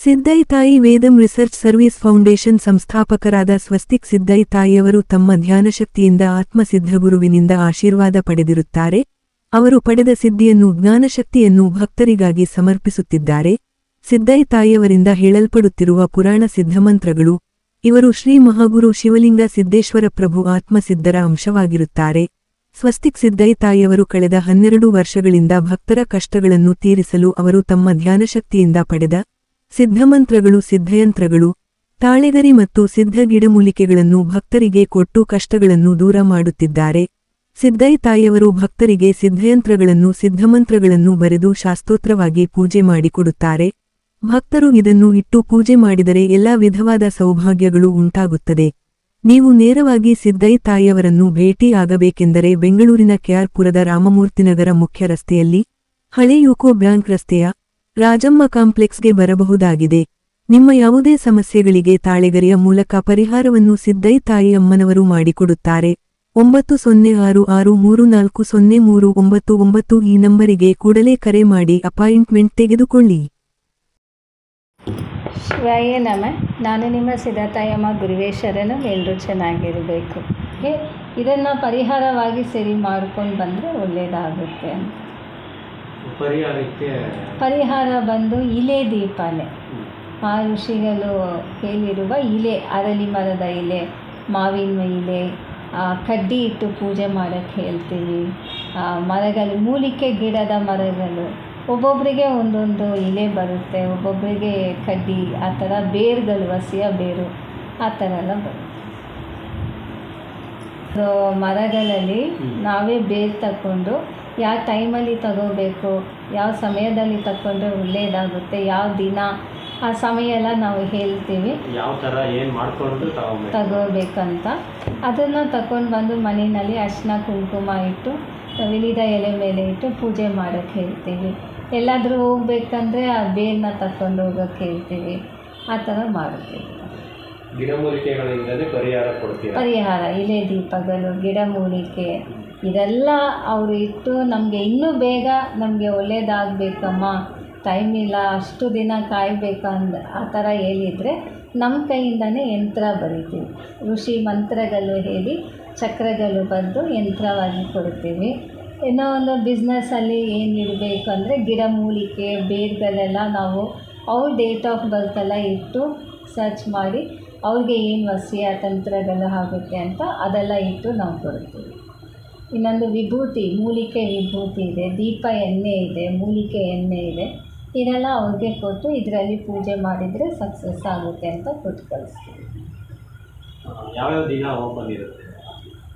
ಸಿದ್ದೈ ತಾಯಿ ವೇದಂ research service foundation ಸಂಸ್ಥಾಪಕರಾದ ಸ್ವಸ್ತಿಕ್ ಸಿದ್ದೈ ತಾಯಿಯವರು ತಮ್ಮ ಧ್ಯಾನಶಕ್ತಿಯಿಂದ ಆತ್ಮಸಿದ್ಧಗುರುವಿನಿಂದ ಆಶೀರ್ವಾದ ಪಡೆದಿರುತ್ತಾರೆ. ಅವರು ಪಡೆದ ಸಿದ್ಧಿಯನ್ನು ಜ್ಞಾನಶಕ್ತಿಯನ್ನು ಭಕ್ತರಿಗಾಗಿ ಸಮರ್ಪಿಸುತ್ತಿದ್ದಾರೆ. ಸಿದ್ದೈ ತಾಯಿಯವರಿಂದ ಹೇಳಲ್ಪಡುತ್ತಿರುವ ಪುರಾಣ ಸಿದ್ಧಮಂತ್ರಗಳು ಇವರು ಶ್ರೀ ಮಹಾಗುರು ಶಿವಲಿಂಗ ಸಿದ್ದೇಶ್ವರ ಪ್ರಭು ಆತ್ಮಸಿದ್ಧರ ಅಂಶವಾಗಿರುತ್ತಾರೆ. ಸ್ವಸ್ತಿಕ್ ಸಿದ್ದೈ ತಾಯಿಯವರು ಕಳೆದ ಹನ್ನೆರಡು ವರ್ಷಗಳಿಂದ ಭಕ್ತರ ಕಷ್ಟಗಳನ್ನು ತೀರಿಸಲು ಅವರು ತಮ್ಮ ಧ್ಯಾನಶಕ್ತಿಯಿಂದ ಪಡೆದ ಸಿದ್ಧಮಂತ್ರಗಳು ಸಿದ್ಧಯಂತ್ರಗಳು, ತಾಳೆಗರಿ ಮತ್ತು ಸಿದ್ಧ ಗಿಡಮೂಲಿಕೆಗಳನ್ನು ಭಕ್ತರಿಗೆ ಕೊಟ್ಟು ಕಷ್ಟಗಳನ್ನು ದೂರ ಮಾಡುತ್ತಿದ್ದಾರೆ. ಸಿದ್ಧೈ ತಾಯಿಯವರು ಭಕ್ತರಿಗೆ ಸಿದ್ಧಯಂತ್ರಗಳನ್ನು, ಸಿದ್ಧಮಂತ್ರಗಳನ್ನು ಬರೆದು ಶಾಸ್ತೋತ್ರವಾಗಿ ಪೂಜೆ ಮಾಡಿಕೊಡುತ್ತಾರೆ. ಭಕ್ತರು ಇದನ್ನು ಇಟ್ಟು ಪೂಜೆ ಮಾಡಿದರೆ ಎಲ್ಲಾ ವಿಧವಾದ ಸೌಭಾಗ್ಯಗಳು ಉಂಟಾಗುತ್ತದೆ. ನೀವು ನೇರವಾಗಿ ಸಿದ್ದೈ ತಾಯಿಯವರನ್ನು ಭೇಟಿಯಾಗಬೇಕೆಂದರೆ ಬೆಂಗಳೂರಿನ ಕೆಆರ್ಪುರದ ರಾಮಮೂರ್ತಿನಗರ ಮುಖ್ಯ ರಸ್ತೆಯಲ್ಲಿ, ಹಳೆ ಯುಕೋ ಬ್ಯಾಂಕ್ ರಸ್ತೆಯ ರಾಜಮ್ಮ ಕಾಂಪ್ಲೆಕ್ಸ್ಗೆ ಬರಬಹುದಾಗಿದೆ. ನಿಮ್ಮ ಯಾವುದೇ ಸಮಸ್ಯೆಗಳಿಗೆ ತಾಳೆಗರಿಯ ಮೂಲಕ ಪರಿಹಾರವನ್ನು ಸಿದ್ದೈ ತಾಯಿ ಅಮ್ಮನವರು ಮಾಡಿಕೊಡುತ್ತಾರೆ. ಒಂಬತ್ತು ಸೊನ್ನೆ ಆರು ಆರು ಮೂರು ನಾಲ್ಕು ಸೊನ್ನೆ ಮೂರು ಒಂಬತ್ತು ಒಂಬತ್ತು ಈ ನಂಬರಿಗೆ ಕೂಡಲೇ ಕರೆ ಮಾಡಿ ಅಪಾಯಿಂಟ್ಮೆಂಟ್ ತೆಗೆದುಕೊಳ್ಳಿ. ಶಿವಾಯ ನಮ ನಾನು ನಿಮ್ಮ ಸಿದ್ಧತಾಯಮ್ಮ ಗುರುವೇಶ್ವರನು ಎಲ್ಲರೂ ಚೆನ್ನಾಗಿರಬೇಕು. ಇದನ್ನು ಪರಿಹಾರವಾಗಿ ಸರಿ ಮಾಡ್ಕೊಂಡು ಬಂದರೆ ಒಳ್ಳೆಯದಾಗುತ್ತೆ ಅಂತ. ಪರಿಹಾರಕ್ಕೆ ಪರಿಹಾರ ಬಂದು ಇಲೆ ದೀಪನೇ. ಆ ಋಷಿಗಳು ಹೇಳಿರುವ ಇಲೆ ಅರಳಿ ಮರದ ಇಲೆ ಮಾವಿನ ಇಲೆ ಕಡ್ಡಿ ಇಟ್ಟು ಪೂಜೆ ಮಾಡೋಕ್ಕೆ ಹೇಳ್ತೀವಿ. ಮರಗಳು ಮೂಲಿಕೆ ಗಿಡದ ಮರಗಳು. ಒಬ್ಬೊಬ್ಬರಿಗೆ ಒಂದೊಂದು ಇಲೆ ಬರುತ್ತೆ ಒಬ್ಬೊಬ್ಬರಿಗೆ ಕಡ್ಡಿ ಆ ಥರ ಬೇರುಗಳು ಹಸಿಯ ಬೇರು ಆ ಥರ ಎಲ್ಲ ಬರುತ್ತೆ. ಮರಗಳಲ್ಲಿ ನಾವೇ ಬೇರು ತಗೊಂಡು ಯಾವ ಟೈಮಲ್ಲಿ ತಗೋಬೇಕು ಯಾವ ಸಮಯದಲ್ಲಿ ತಗೊಂಡ್ರೆ ಒಳ್ಳೆಯದಾಗುತ್ತೆ ಯಾವ ದಿನ ಆ ಸಮಯ ಎಲ್ಲ ನಾವು ಹೇಳ್ತೀವಿ. ಯಾವ ಥರ ಏನು ಮಾಡಿಕೊಂಡು ತಗೊಬೇಕು. ತಗೋಬೇಕಂತ. ಅದನ್ನು ತಗೊಂಡು ಬಂದು ಮನೆಯಲ್ಲಿ ಅರಿಶಿನ ಕುಂಕುಮ ಇಟ್ಟು ವಿಲಿದ ಎಲೆ ಮೇಲೆ ಇಟ್ಟು ಪೂಜೆ ಮಾಡೋಕ್ಕೆ ಹೇಳ್ತೀವಿ. ಎಲ್ಲಾದರೂ ಹೋಗ್ಬೇಕಂದ್ರೆ ಆ ಬೇರನ್ನ ತಗೊಂಡು ಹೋಗೋಕ್ಕೆ ಹೇಳ್ತೀವಿ. ಆ ಥರ ಮಾಡ್ತೀವಿ. ಗಿಡಮೂಲಿಕೆಗಳಿಂದಲೇ ಪರಿಹಾರ ಕೊಡ್ತೀವಿ ಪರಿಹಾರ ಇಲೆ ದೀಪಗಳು, ಗಿಡಮೂಲಿಕೆ, ಇದೆಲ್ಲ ಅವರು ಇಟ್ಟು ನಮಗೆ ಇನ್ನೂ ಬೇಗ ನಮಗೆ ಒಳ್ಳೇದಾಗಬೇಕಮ್ಮ. ಟೈಮ್ ಇಲ್ಲ, ಅಷ್ಟು ದಿನ ಕಾಯಬೇಕಂದ ಆ ಥರ ಹೇಳಿದರೆ ನಮ್ಮ ಕೈಯಿಂದನೇ ಯಂತ್ರ ಬರಿತೀವಿ. ಋಷಿ ಮಂತ್ರಗಳು ಹೇಳಿ ಚಕ್ರಗಳು ಬಂದು ಯಂತ್ರವಾಗಿ ಕೊಡ್ತೀವಿ. ಇನ್ನೂ ಒಂದು ಬಿಸ್ನೆಸ್ಸಲ್ಲಿ ಏನು ಇಡಬೇಕು ಅಂದರೆ ಗಿಡಮೂಲಿಕೆ, ಬೇರ್ಗಳೆಲ್ಲ ನಾವು, ಅವ್ರ ಡೇಟ್ ಆಫ್ ಬರ್ತೆಲ್ಲ ಇಟ್ಟು ಸರ್ಚ್ ಮಾಡಿ ಅವ್ರಿಗೆ ಏನು ವಸಿಯ ತಂತ್ರಗಳು ಆಗುತ್ತೆ ಅಂತ ಅದೆಲ್ಲ ಇಟ್ಟು ನಾವು ಕೊಡ್ತೀವಿ. ಇನ್ನೊಂದು ವಿಭೂತಿ ಮೂಲಿಕೆ ವಿಭೂತಿ ಇದೆ ದೀಪ ಎಣ್ಣೆ ಇದೆ ಮೂಲಿಕೆ ಎಣ್ಣೆ ಇದೆ. ಇದೆಲ್ಲ ಅವ್ರಿಗೆ ಕೊಟ್ಟು ಇದರಲ್ಲಿ ಪೂಜೆ ಮಾಡಿದರೆ ಸಕ್ಸಸ್ ಆಗುತ್ತೆ ಅಂತ ಕೊಟ್ಟು ಕಳಿಸ್ತೀವಿ ಆ, ಯಾವ್ಯಾವ ದಿನ ಓಪನ್ ಇರುತ್ತೆ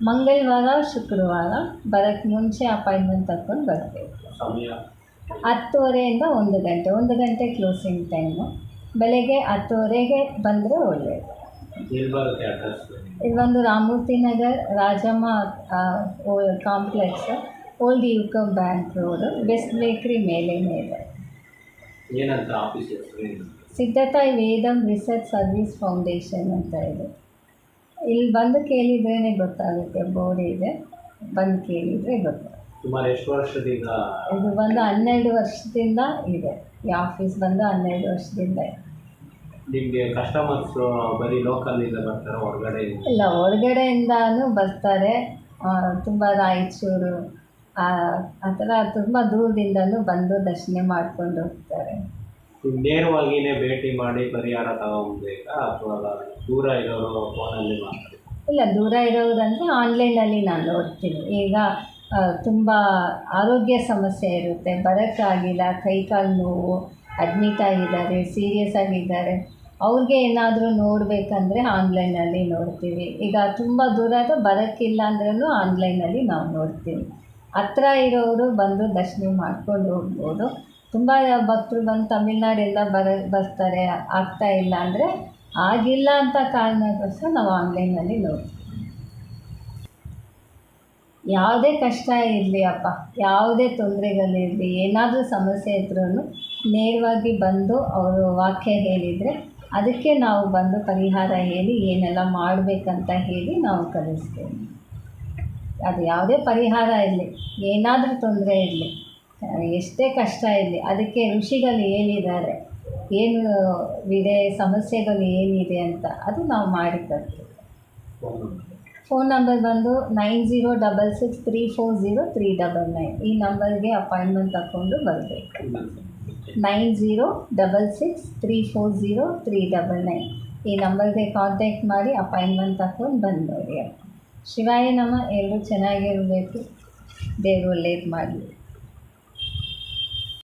ಮಂಗಳವಾರ ಶುಕ್ರವಾರ ಬರೋಕ್ಕೆ ಮುಂಚೆ ಅಪಾಯಿಂಟ್ಮೆಂಟ್ ತಗೊಂಡು ಬರಬೇಕು. ಹತ್ತುವರೆಯಿಂದ ಒಂದು ಗಂಟೆ ಒಂದು ಗಂಟೆ ಕ್ಲೋಸಿಂಗ್ ಟೈಮು ಬೆಳಗ್ಗೆ ಹತ್ತುವರೆಗೆ ಬಂದರೆ ಒಳ್ಳೆಯದು ಇಲ್ಲೊಂದು Ramamurthy Nagar Rajamma complex old UCO bank road best bakery ಮೇಲೆ ಇದೆ ಏನಂತ Siddhatayi Vedam research service foundation ಅಂತ ಇದೆ. ಇಲ್ಲಿ ಬಂದು ಕೇಳಿದ್ರೇ ಗೊತ್ತಾಗುತ್ತೆ ಬೋರ್ಡ್ ಇದೆ. ಬಂದು ಕೇಳಿದರೆ ಗೊತ್ತಾಗುತ್ತೆ. ಸುಮಾರು ಎಷ್ಟು ವರ್ಷದಿಂದ? ಇದು ಬಂದು ಹನ್ನೆರಡು ವರ್ಷದಿಂದ ಇದೆ. ಈ ಆಫೀಸ್ ಬಂದು ಹನ್ನೆರಡು ವರ್ಷದಿಂದ. ನಿಮಗೆ ಕಸ್ಟಮರ್ಸ್ ಬರೀ ಲೋಕಲಿಂದ ಬರ್ತಾರೆ ಹೊರಗಡೆ ಇಲ್ಲ ಹೊರಗಡೆಯಿಂದಾನು ಬರ್ತಾರೆ. ತುಂಬ ರಾಯಚೂರು ಆ ಥರ ತುಂಬ ದೂರದಿಂದಲೂ ಬಂದು ದರ್ಶನ ಮಾಡ್ಕೊಂಡು ಹೋಗ್ತಾರೆ. ನೇರವಾಗಿನೇ ಭೇಟಿ ಮಾಡಿ ಪರಿಹಾರ ತಗೊಬೇಕಾ ಅಥವಾ ದೂರ ಇರೋರು ಫೋನಲ್ಲಿ ಮಾಡ್ತಾರೆ ಇಲ್ಲ ದೂರ ಇರೋರು ಅಂದರೆ ಆನ್ಲೈನಲ್ಲಿ ನಾನು ನೋಡ್ತೀನಿ. ಈಗ ತುಂಬ ಆರೋಗ್ಯ ಸಮಸ್ಯೆ ಇರುತ್ತೆ. ಬರೋಕ್ಕಾಗಿಲ್ಲ ಕೈ ಕಾಲು ನೋವು ಅಡ್ಮಿಟ್ ಆಗಿದ್ದಾರೆ ಸೀರಿಯಸ್ ಆಗಿದ್ದಾರೆ. ಅವ್ರಿಗೆ ಏನಾದರೂ ನೋಡಬೇಕಂದ್ರೆ ಆನ್ಲೈನಲ್ಲಿ ನೋಡ್ತೀವಿ. ಈಗ ತುಂಬ ದೂರ ಬರೋಕ್ಕಿಲ್ಲ ಅಂದ್ರೂ ಆನ್ಲೈನಲ್ಲಿ ನಾವು ನೋಡ್ತೀವಿ. ಹತ್ರ ಇರೋರು ಬಂದು ದರ್ಶನ ಮಾಡ್ಕೊಂಡು ಹೋಗ್ಬೋದು. ತುಂಬ ಭಕ್ತರು ಬಂದು ತಮಿಳ್ನಾಡೆಲ್ಲ ಬರ, ಬರ್ತಾರೆ, ಆಗ್ತಾ ಇಲ್ಲ ಅಂದರೆ ಆಗಿಲ್ಲ ಅಂತ ಕಾರಣಕ್ಕೋಸ್ಕರ ನಾವು ಆನ್ಲೈನಲ್ಲಿ ನೋಡ್ತೀವಿ. ಯಾವುದೇ ಕಷ್ಟ ಇರಲಿ ಅಪ್ಪ, ಯಾವುದೇ ತೊಂದರೆಗಳಿರಲಿ ಏನಾದರೂ ಸಮಸ್ಯೆ ಇದ್ರೂ ನೇರವಾಗಿ ಬಂದು ಅವರು ವಾಕ್ಯ ಹೇಳಿದರೆ ಅದಕ್ಕೆ ನಾವು ಬಂದು ಪರಿಹಾರ ಹೇಳಿ ಏನೆಲ್ಲ ಮಾಡಬೇಕಂತ ಹೇಳಿ ನಾವು ಕಲಿಸ್ತೇವೆ ಅದು ಯಾವುದೇ ಪರಿಹಾರ ಇರಲಿ, ಏನಾದರೂ ತೊಂದರೆ ಇರಲಿ, ಎಷ್ಟೇ ಕಷ್ಟ ಇರಲಿ, ಅದಕ್ಕೆ ಋಷಿಗಳು ಏನಿದ್ದಾರೆ ಏನು ಇದೆ ಸಮಸ್ಯೆಗಳು ಏನಿದೆ ಅಂತ, ಅದು ನಾವು ಮಾಡಿ ಫೋನ್ ನಂಬರ್ ಬಂದು nine zero double six three four zero three double nine ಈ ನಂಬರ್ಗೆ ಅಪಾಯಿಂಟ್ಮೆಂಟ್ ತಗೊಂಡು ಬರಬೇಕು. Nine zero double six three four zero three double nine ಈ ನಂಬರ್ಗೆ ಕಾಂಟ್ಯಾಕ್ಟ್ ಮಾಡಿ ಅಪಾಯಿಂಟ್ಮೆಂಟ್ ತಗೊಂಡು ಬಂದು ನೋಡಿ ಶಿವಾಯ ನಮ್ಮ ಎಲ್ಲರೂ ಚೆನ್ನಾಗಿರಬೇಕು. ದೇವರು ಒಳ್ಳೇದು ಮಾಡಲಿ.